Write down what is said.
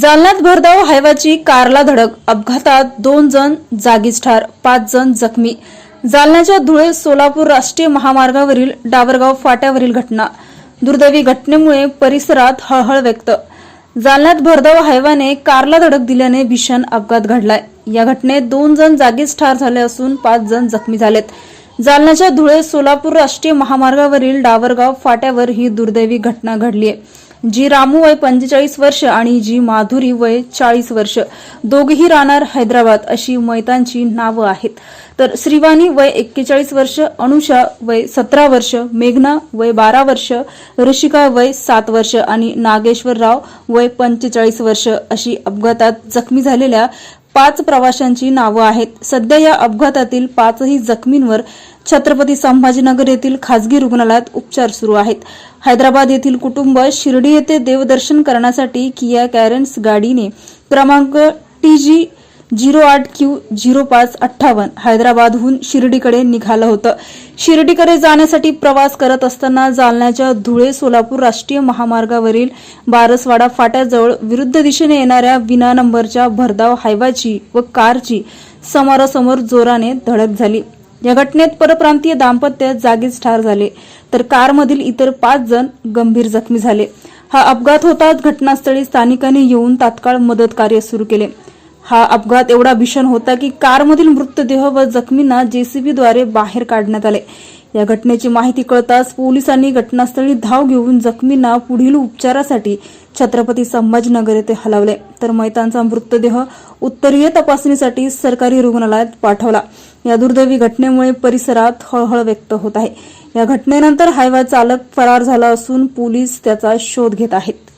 जालन्यात भरधाव हायवाची कारला धडक. अपघातात दोन जण जागीच ठार पाच जण जखमी. जालन्याच्या धुळे सोलापूर राष्ट्रीय महामार्गावरील डावरगाव फाट्यावरील घटना. दुर्दैवी घटनेमुळे परिसरात हळहळ व्यक्त. जालन्यात भरधाव हायवाने कारला धडक दिल्याने भीषण अपघात घडलाय. या घटनेत दोन जण जागीच ठार झाले असून पाच जण जखमी झालेत. जालन्याच्या धुळे सोलापूर राष्ट्रीय महामार्गावरील डावरगाव फाट्यावर ही दुर्दैवी घटना घडली आहे जी रामू वय पंचेचाळीस वर्ष आणि जी माधुरी वय चाळीस वर्ष. दोघेही राहणार हैदराबाद अशी मैतांची नावं आहेत. तर श्रीवानी वय एक्केचाळीस वर्ष अनुषा वय सतरा वर्ष मेघना वय बारा वर्ष ऋषिका वय सात वर्ष आणि नागेश्वरराव वय पंचेचाळीस वर्ष अशी अपघातात जखमी झालेल्या पाच प्रवाशांची नावं आहेत. सध्या या अपघातातील पाचही जखमींवर छत्रपती संभाजीनगर येथील खासगी रुग्णालयात उपचार सुरू आहेत. हैदराबाद येथील कुटुंब शिर्डी येथे देवदर्शन करण्यासाठी किया कॅरेन्स गाडीने क्रमांक टी जी झिरो आठ क्यू झिरो पाच अठ्ठावन्न हैदराबादहून शिर्डीकडे निघालं होतं. शिर्डीकडे जाण्यासाठी प्रवास करत असताना जालन्याच्या धुळे सोलापूर राष्ट्रीय महामार्गावरील बारसवाडा फाट्याजवळ विरुद्ध दिशेने येणाऱ्या विना नंबरच्या भरधाव हायवाची व कारची समोरासमोर जोराने धडक झाली. या घटनेत परप्रांतीय दाम्पत्य जागीच ठार झाले. तर कारमधील इतर पाच जण गंभीर जखमी झाले. हा अपघात होताच घटनास्थळी स्थानिकांनी येऊन तात्काळ मदत कार्य सुरू केले. हा अपघात एवढा भीषण होता की कारमधील मृतदेह व जखमींना जेसीबीद्वारे बाहेर काढण्यात आले. या घटनेची माहिती कळताच पोलिसांनी घटनास्थळी धाव घेऊन जखमींना पुढील उपचारासाठी छत्रपती संभाजीनगर येथे हलवले. तर मैतांचा मृतदेह उत्तरीय तपासणीसाठी सरकारी रुग्णालयात पाठवला. या दुर्दैवी घटनेमुळे परिसरात हळहळ व्यक्त होत आहे. या घटनेनंतर हायवा चालक फरार झाला असून पोलीस त्याचा शोध घेत आहेत.